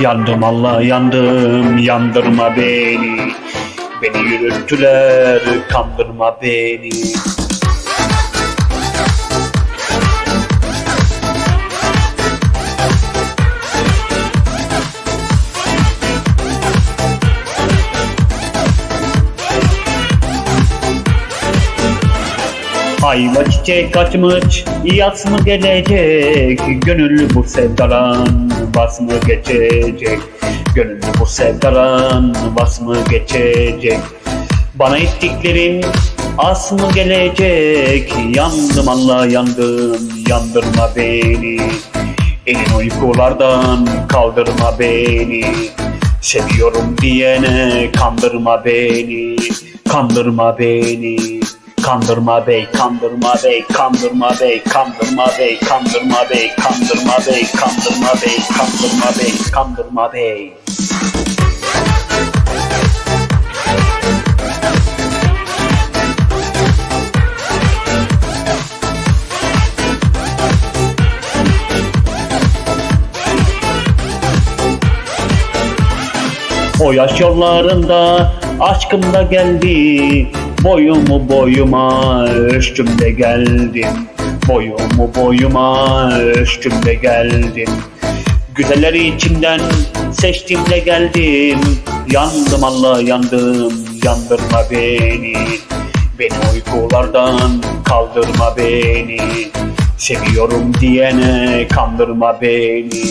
Yandım Allah yandım. Yandırma beni. Beni yürüttüler kandırma beni Ayva çiçek açmış, yaz mı gelecek? Gönüllü bu sevdalan, bas mı geçecek? Gönüllü bu sevdalan, bas mı geçecek? Bana ettiklerin as mı gelecek? Yandım Allah yandım, yandırma beni. Elin uykulardan kaldırma beni. Seviyorum diyene kandırma beni, kandırma beni. Kandırma bey, kandırma bey, kandırma bey, kandırma bey, kandırma bey, kandırma bey, kandırma bey, kandırma bey, kandırma bey. O yaş yollarında aşkım da geldi Boyumu boyuma ölçtüm de geldim. Boyumu boyuma ölçtüm de geldim. Güzelleri içimden seçtim de geldim. Yandım Allah yandım yandırma beni. Beni uykulardan kaldırma beni. Seviyorum diyene kandırma beni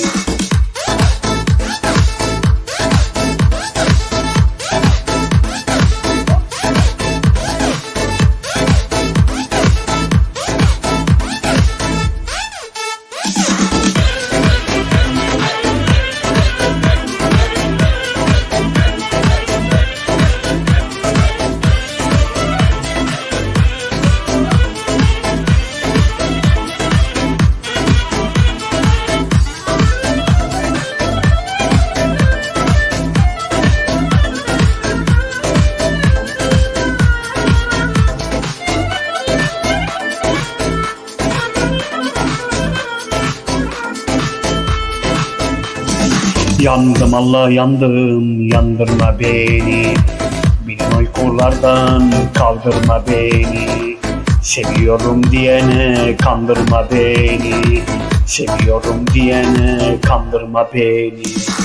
Yandım Allah yandım. Yandırma beni. Benim uykulardan kaldırma beni. Seviyorum diyene kandırma beni. Seviyorum diyene kandırma beni